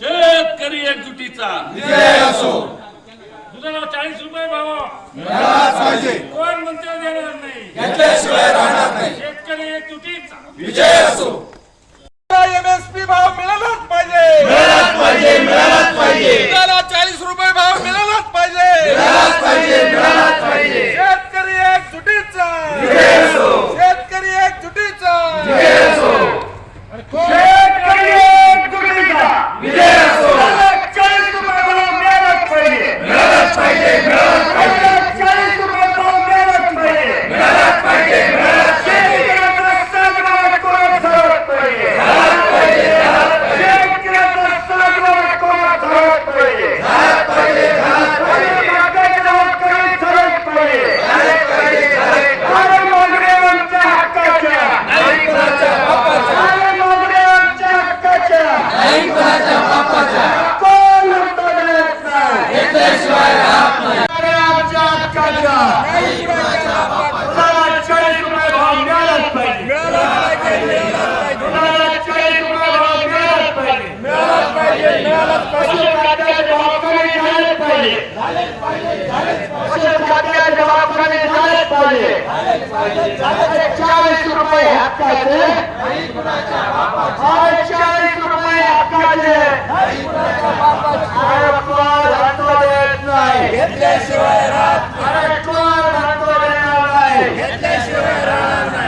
शेतकरी एकजुटीचा. विजय असो. दुधाला चाळीस रुपये भाव. मिळालाच पाहिजे. कोण म्हणते देणार नाही. घेतल्याशिवाय राहणार नाही. शेतकरी एकजुटीचा. विजय असो. एमएसपी भाव मिळालाच पाहिजे. मिळालाच पाहिजे मिळालाच पाहिजे. दुधाला चाळीस रुपये भाव मिळालाच पाहिजे. मिळालाच पाहिजे मिळालाच पाहिजे. शेतकरी एक जुटीचा विजय असो शेतकरी एक जुटीचा विजय असो शेतकरी एक जुटीचा विजय असो चाळीस रुपये भाव मिळालाच पाहिजे मिळालाच पाहिजे मिळालाच पाहिजे चाळीस रुपये भाव मिळालाच पाहिजे मिळालाच पाहिजे मिळालाच पाहिजे शेतकऱ्याचा सातवा कोण झालाच पाहिजे शेतकऱ्याचा सातवा कोण झालाच पाहिजे झालाच पाहिजे झालाच पाहिजे मागायला हक्काने झालाच पाहिजे झालाच पाहिजे झालाच पाहिजे अरे मागण्यांच्या हक्काच्या नाही कुणाच्या बापाच्या अरे मागण्यांच्या हक्काच्या नाही कुणाच्या बापाच्या कोण उत्तर देत नाही घेतल्याशिवाय राहत नाही अरे आमच्या हक्काच्या दुधाला चाळीस रुपये भाव मिळालाच पाहिजे दुधाला चाळीस रुपये भाव मिळालाच पाहिजे पशुखाद्याचे भाव कमी झालेच पाहिजे पशुखाद्याचे भाव कमी झालेच पाहिजे अरे चाळीस रुपये हक्काचे. चाळीस रुपये हक्काचे. नाही. घेतल्याशिवाय राहत अरे कोण हक्क देणार नाही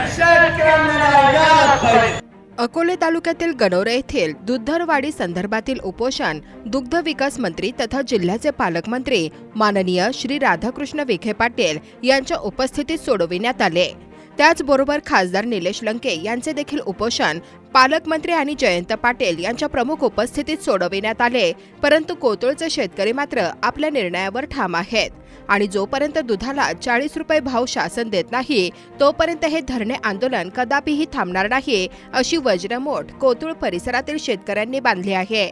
शेतकऱ्यांना न्याय पाहिजे अकोले तालुक्यातील गणोरे येथील दुधरवाडी संदर्भातील उपोषण दुग्ध विकास मंत्री तथा जिल्ह्याचे पालकमंत्री माननीय श्री राधाकृष्ण विखे पाटील यांच्या उपस्थितीत सोडविण्यात आले. त्याचबरोबर खासदार निलेश लंके यांचे देखील उपोषण पालकमंत्री आणि जयंत पाटील यांच्या प्रमुख उपस्थितीत सोडविण्यात आले. परंतु कोतुळचे शेतकरी मात्र आपल्या निर्णयावर ठाम आहेत. आणि जोपर्यंत दुधाला चाळीस रुपये भाव शासन देत नाही तोपर्यंत हे धरणे आंदोलन कदापिही थांबणार नाही अशी वज्रमोठ कोतुळ परिसरातील शेतकऱ्यांनी बांधली आहे.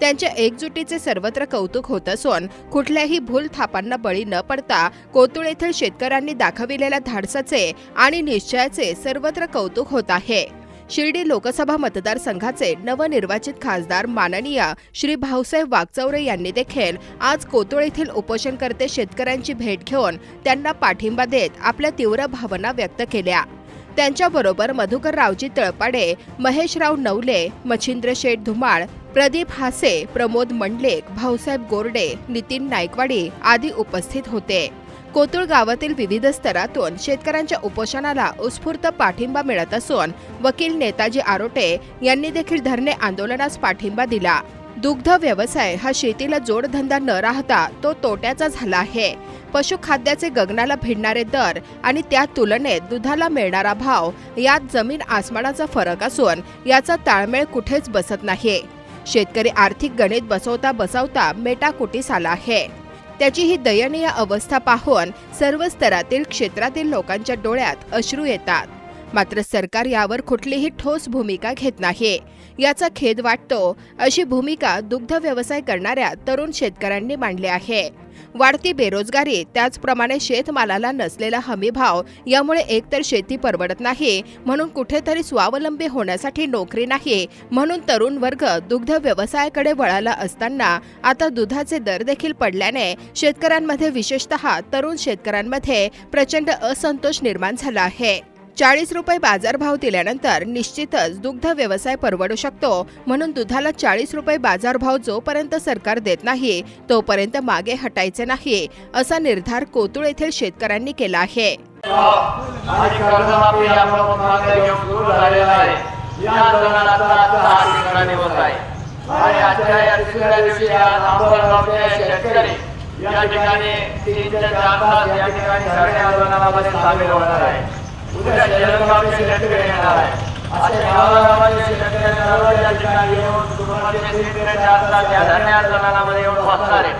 त्यांच्या एकजुटीचे सर्वत्र कौतुक होत असून कुठल्याही भूल थापांना बळी न पडता कोतुळ येथील शेतकऱ्यांनी दाखविलेल्या धाडसाचे आणि निश्चयाचे सर्वत्र कौतुक होत आहे. शिर्डी लोकसभा मतदारसंघाचे नवनिर्वाचित खासदार माननीय श्री भाऊसाहेब वागचौरे यांनी देखील आज कोतुळ येथील उपोषणकर्ते शेतकऱ्यांची भेट घेऊन त्यांना पाठिंबा देत आपल्या तीव्र भावना व्यक्त केल्या. त्यांच्याबरोबर मधुकर रावजी तळपाडे महेशराव नवले मच्छिंद्र शेठ धुमाळ प्रदीप हासे प्रमोद मंडलेक भाऊसाहेब गोरडे नितीन नायकवाडी आदी उपस्थित होते. कोतुळ गावातील विविध स्तरातून शेतकऱ्यांच्या उपोषणाला उत्स्फूर्त पाठिंबा मिळत असून वकील नेताजी आरोटे यांनी देखील धरणे आंदोलनास पाठिंबा दिला. दुग्ध व्यवसाय हा शेतीला जोडधंदा न राहता तो तोट्याचा झाला आहे. पशुखाद्याचे गगनाला भिडणारे दर आणि त्या तुलनेत दुधाला मिळणारा भाव यात जमीन आसमानाचा फरक असून याचा ताळमेळ कुठेच बसत नाही. शेतकरी आर्थिक गणित बसवता बसवता मेटाकुटीस आला आहे. त्याची ही दयनीय अवस्था पाहून सर्व स्तरातील क्षेत्रातील लोकांच्या डोळ्यात अश्रू येतात. मात्र सरकार यावर कुठलीही ठोस भूमिका घेत नाही. याचा खेद वाटतो अशी भूमिका दुग्ध व्यवसाय करणाऱ्या तरुण शेतकऱ्यांनी मांडली आहे. वाढती बेरोजगारी त्याचप्रमाणे शेतमालाला नसलेला हमीभाव यामुळे एकतर शेती परवडत नाही म्हणून कुठेतरी स्वावलंबी होण्यासाठी नोकरी नाही म्हणून तरुण वर्ग दुग्ध व्यवसायाकडे वळाला असताना आता दुधाचे दर देखील पडल्याने शेतकऱ्यांमध्ये विशेषतः तरुण शेतकऱ्यांमध्ये प्रचंड असंतोष निर्माण झाला आहे. चाळीस रुपये बाजारभाव दिल्यानंतर निश्चितच दुग्ध व्यवसाय परवडू शकतो. म्हणून दुधाला चाळीस रुपये बाजारभाव जोपर्यंत सरकार देत नाही तोपर्यंत मागे हटायचे नाही असा निर्धार कोतुळ येथील शेतकऱ्यांनी केला आहे. या ठिकाणी तीन चार या ठिकाणी आंदोलनामध्ये सामील होणार आहे उद्या जलगावचे येणार आहे असे गावागावाचे शेतकरी सर्व या ठिकाणी येऊन दुपारचे येऊन आहे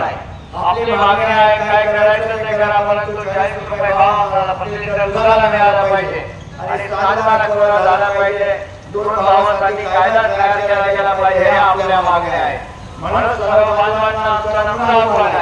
आहे आपली मागणी आहे काय करायचं ते करा परंतु चाळीस रुपये भाव आम्हाला प्रति लिटर दुधाला मिळाला पाहिजे आणि ताजा झाला पाहिजे दूध भावासाठी कायदा तयार केला गेला पाहिजे हे आपल्या मागण्या आहे. म्हणून सर्व मानवांना आमचा नम्र आहे.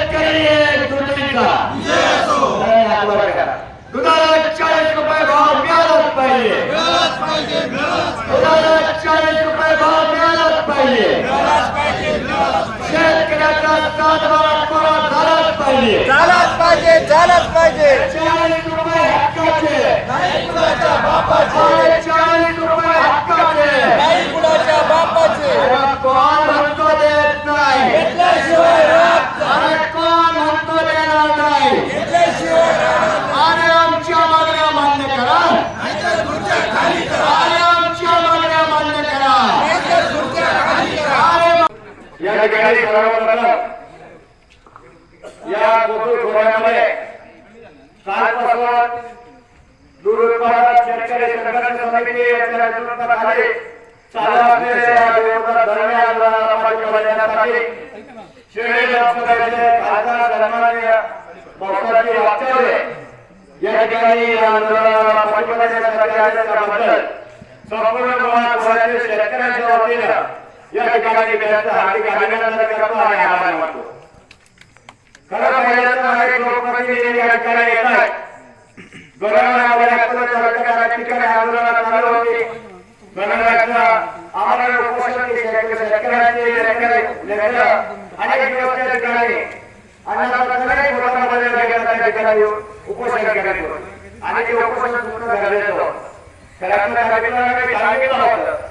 शेतकऱ्याचा सातबारा पुरा झालाच पाहिजे झालाच पाहिजे. झालाच पाहिजे चाळीस रुपये हक्काचे चाळीस रुपये हक्काचे नाही कुणाच्या बापाचे. कोण देत नाही कोण म्हणतो देणार नाही अरे आमच्या मागण्या मान्य करा अरे आमच्या मागण्या मान्य करा अरे या ठिकाणी सर्वप्रथम या खोऱ्यामध्ये कालपासून उत्पादक शेतकरी संघर्ष समिती यांच्या नेतृत्वाखाली चालू असलेल्या या विरोधात धरणे आंदोलनाला पाठिंबा देण्यासाठी शिर्डी लोकसभेचे खासदार सन्माननीय या ठिकाणी या आंदोलनाला पाठिंबा देण्यासाठी आले त्याबद्दल संपूर्ण गोवा खोऱ्यातील शेतकऱ्यांच्या वतीनं या ठिकाणी मी हार्दिक अभिनंदन करतो आणि आभार मानतो खरं पाहिलं अनेक लोकप्रतिनिधी या ठिकाणी येत आहेत ठिकाणी आंदोलन चालू आम्हाला उपोषण शेतकऱ्यांची अनेक दिवस त्या ठिकाणी त्या ठिकाणी उपोषण आणि ते उपोषण पूर्ण झालेलं होतं. खऱ्यातलं कार्यक्रमाने सांगितलं होतं.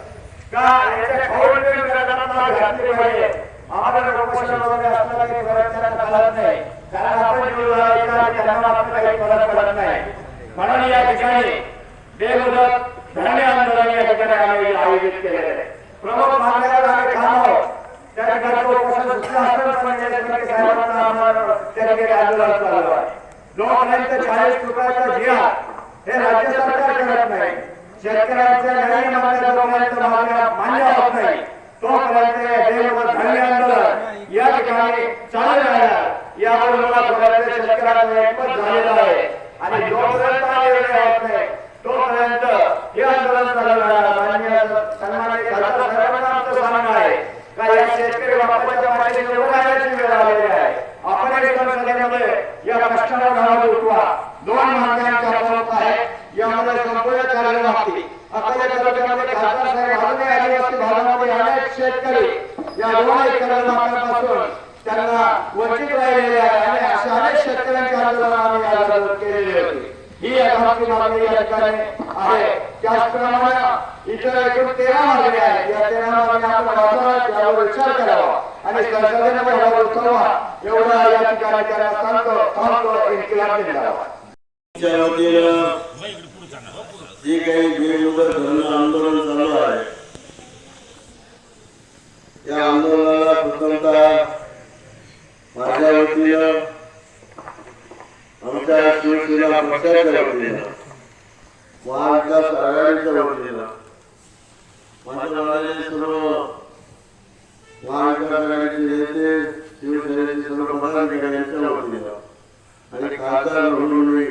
का? याच्या खोडून करताना घातली पाहिजे आम्हाला उपोषणामध्ये असताना काही फरक त्यांना कळत नाही. कारण आपण जीवनाला त्यांना आपल्याला काही फरक पडत नाही. म्हणून या ठिकाणी बेमुदत धरणे आंदोलन या ठिकाणी आयोजित केलेले आहे. प्रमुख मान्यवर आम्ही त्या ठिकाणी उपोषण सुटलं असतं पण या ठिकाणी साहेबांना आम्हाला त्या ठिकाणी आंदोलन चालू आहे. जोपर्यंत चाळीस रुपयाचा जिया हे राज्य सरकार करत नाही शेतकऱ्यांच्या न्याय मागण्या मागण्या मान्य होत नाही तोपर्यंत हे बेमुदत आंदोलन या ठिकाणी चालू राहणार. यावर मला खोऱ्यातील शेतकऱ्यांचा एकमत झालेलं आहे. आणि जोपर्यंत हा निर्णय होत नाही तोपर्यंत हे आंदोलन चालू राहणार. माननीय सन्मानित खासदार साहेबांना आमचं सांगणं आहे का या शेतकरी बापाच्या पाठीशी उभं राहण्याची वेळ आलेली आहे आपण एक संसदेमध्ये या कष्टाला गावात उठवा दोन मागण्यांच्या प्रमुख आहेत यामध्ये संपूर्ण करावी लागते अकोला तालुक्यामध्ये खासदार साहेब अजूनही आदिवासी भागामध्ये अनेक शेतकरी या दोन एकर मागण्यापासून त्यांना वंचित राहिलेले आहे आणि अशा अनेक शेतकऱ्यांची आंदोलन आम्ही यावर केलेली होती ही आगामी मागणी या ठिकाणी आहे त्याचप्रमाणे इतर एकूण तेरा मागण्या आपण यावर विचार करावा आणि यावर एवढा या ठिकाणी सांगतो थांबतो इन्किलाब जे काही बेरोजगार धरणं आंदोलन चालू आहे या आंदोलनाला प्रथमतः माझ्या वतीनं आमच्या शिवसेना पक्षाच्या वतीनं महाविकास आघाडीच्या वतीनं माझ्या म्हणाले सर्व महाविकास आघाडीचे नेते शिवसेनेचे सर्व पदाधिकारी यांच्या वतीनं आणि खासदार म्हणून मी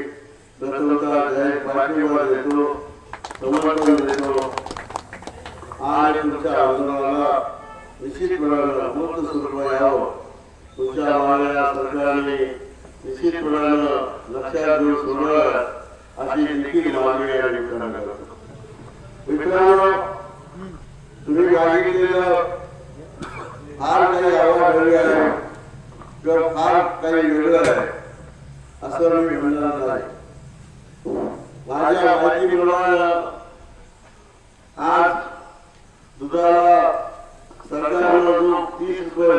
प्रथमतः जाहीर पाठिंबा देतो समर्थन देतो आणि तुमच्या आंदोलनाला निश्चितपणानं तुम्ही मागितलेलं फार काही आवाज आहे किंवा फार काही वेगळं आहे. असं मी म्हणणार नाही. माझ्या माहितीप्रमाणे आज दुधाला सरकारनं जो तीस रुपये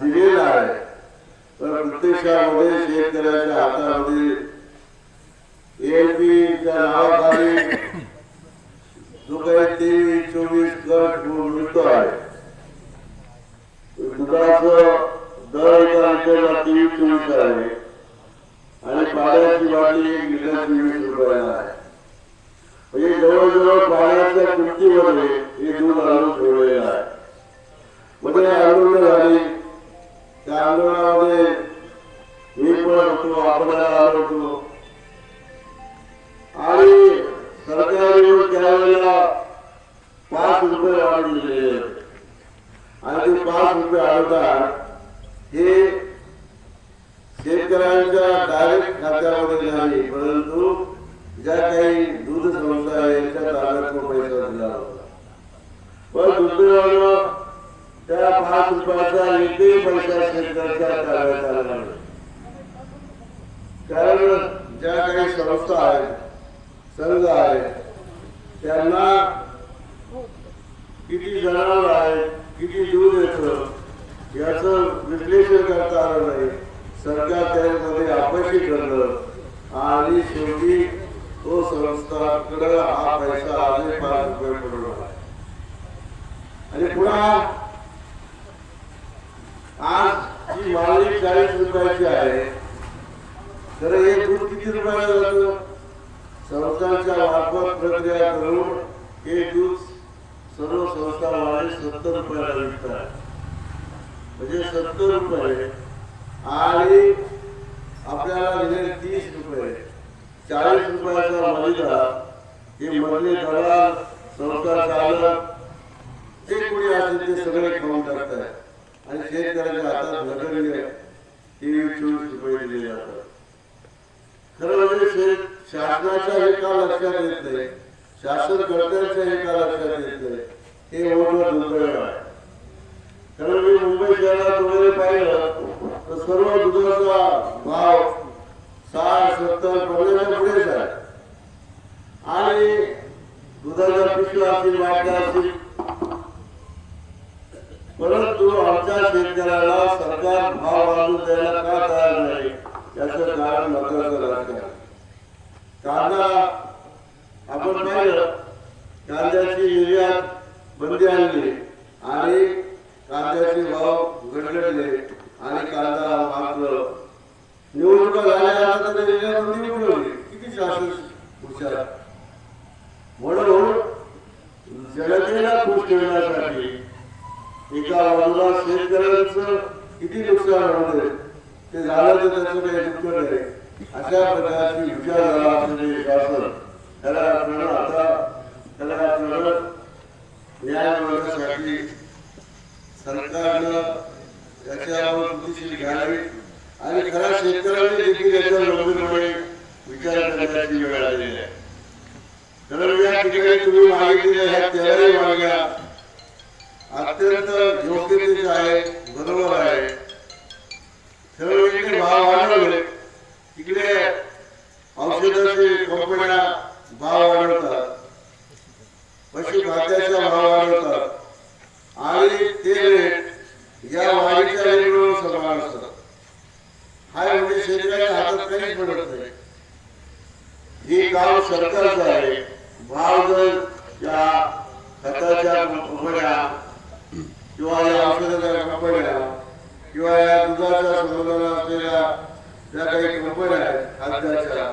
दिलेला आहे. तर प्रत्यक्षामध्ये शेतकऱ्याच्या हातामध्ये एलपीच्या नावाखाली जो संस्था आहे संघ आहे त्यांना किती जनावर आहे किती दूध येत याच विश्लेषण करता आलं नाही. सरकार त्यामध्ये अपयशी ठरलं आणि शेवटी तो संस्थाकडे हा पैसा आले पाच रुपये पडला आणि पुन्हा आज जी मागणी चाळीस रुपयाची आहे तर हे दूध किती रुपयाला जातं? संस्थांच्या मार्फत प्रक्रिया करून हे दूध सर्व संस्था वाढे सत्तर रुपयाला विकतात. म्हणजे सत्तर रुपये आणि आपल्याला दिले तीस रुपये. चाळीस रुपयाचा मलिदा हे मधले दलाल संस्था चालक जे कोणी असेल ते सगळे खाऊन टाकतात. आणि शेतकऱ्याच्या हातात नगण्य तेवीस चोवीस रुपये दिले जातात. खरं म्हणजे शासनाच्या हे का लक्षात येत नाही. शासन कर्त्यांच्या हे का लक्षात येत नाही. हे एवढं दुर्दैव आहे. कारण मी म्हणजे मुंबई शहरात वगैरे पाहिलं तर सर्व दुधाचा भाव साठ सत्तर पन्नासच्या पुढेच आहे. आणि दुधाच्या पिशव्या असतील वाट्या असतील परंतु आमच्या शेतकऱ्याला सरकार भाव वाढून द्यायला का तयार नाही? याचं कारण महत्वाचं कांदा आपण पाहिलं कांद्याची निर्यात बंदी आणली आणि कांद्याचे भाव घडले आणि कांदा मात्र निवडणुका झाल्या आता तर निर्यात बंदी उठवली किती शासन हुशार. म्हणून जनतेला खुश ठेवण्यासाठी एका बाजूला शेतकऱ्यांचं किती नुकसान होते ते झालं तर त्याचं काही दुःख नाही. अशा प्रकारची विचारधारा असलेले शासन त्याला आपल्याला आता त्याला आपल्याला न्याय मिळवण्यासाठी सरकारनं याच्यावर कृतीशील घ्यावी आणि खऱ्या शेतकऱ्यांनी देखील याच्यावर गंभीरपणे विचार करण्याची वेळ आलेली आहे. तर या ठिकाणी तुम्ही मागितलेल्या ह्या तेराही मागण्या अत्यंत योग्यतेचे आहे बरोबर आहे सर्व इकडे भाव वाढवले तिकडे औषधाचे कंपन्या भाव वाढवतात पशुखाद्याचा भाव वाढवतात आणि ते रेट या वाढीच्या रेटवर समान असतात. हा म्हणजे शेतकऱ्याच्या हातात काहीच पडत नाही. हे काम सरकारचं आहे. भाव जर या खताच्या कंपन्या किंवा या औषधाच्या कंपन्या किंवा या दुधाच्या संबंधाला असलेल्या ज्या काही कंपन्या आहेत खाद्याच्या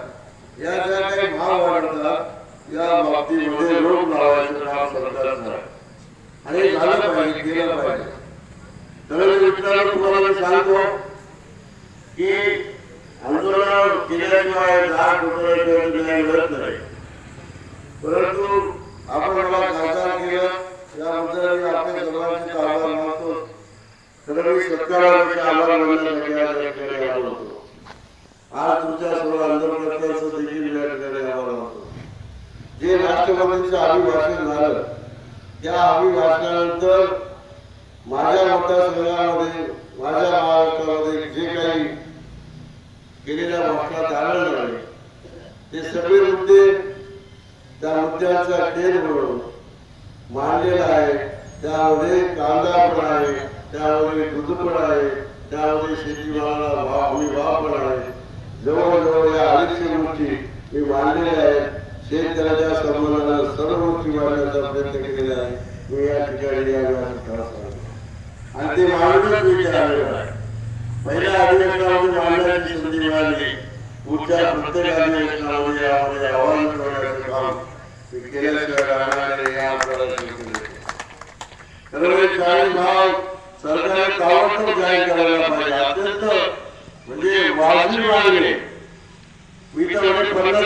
या ज्या काही भाव वाढवतात या बाबतीमध्ये रोख लावायचं काम सरकारचं आहे आणि झालं पाहिजे केलं पाहिजे. तर मित्रांनो तुम्हाला मी सांगतो की आंदोलन केल्याशिवाय लाख रुपये न्याय मिळत नाही. परंतु आपण मला खासदार केलं याबद्दल मी आपल्या सर्वांचे आभार मानतो. मी सत्कारापेक्षा आभार मानण्यासाठी आज या ठिकाणी आलो होतो आज तुमच्या सर्व आंदोलनाचं देखील या ठिकाणी आभार मानतो जे राष्ट्रपतींचं अभिभाषण झालं त्या अभिभाषणानंतर माझ्या मतदारसंघामध्ये माझ्या महाराष्ट्रामध्ये जे काही केलेल्या भाषणात आढळलं नाही ते सगळे मुद्दे त्या मुद्द्यांचा टेल म्हणून मांडलेला आहे. त्यामध्ये कांदा पण आहे त्यामध्ये दूध पण आहे त्यामध्ये शेतीमाला भाव हमी भाव पण आहे. जवळजवळ या अडीचशे गोष्टी मी मांडलेल्या आहेत. शेतकऱ्याच्या संबंधाने सर्व गोष्टी मांडण्याचा प्रयत्न केलेला आहे. मी या ठिकाणी या व्यासपीठावर आणि ते मांडूनच मी इथे पहिल्या अधिवेशनामध्ये मांडण्याची संधी मिळाली. पुढच्या प्रत्येक अधिवेशनामध्ये यामध्ये आव्हान करण्याचं काम मी केल्याशिवाय राहणार नाही या आपल्याला सांगतो. तर चाळीस भाव सरकारने ताबडतोब जाहीर करायला पाहिजे. अत्यंत म्हणजे वाजवी मागणे. मी तर पन्नास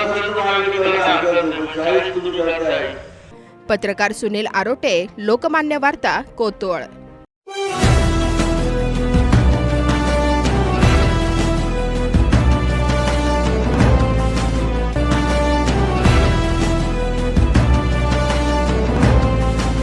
चाळीस पत्रकार सुनील आरोटे लोकमान्य वार्ता कोतुळ.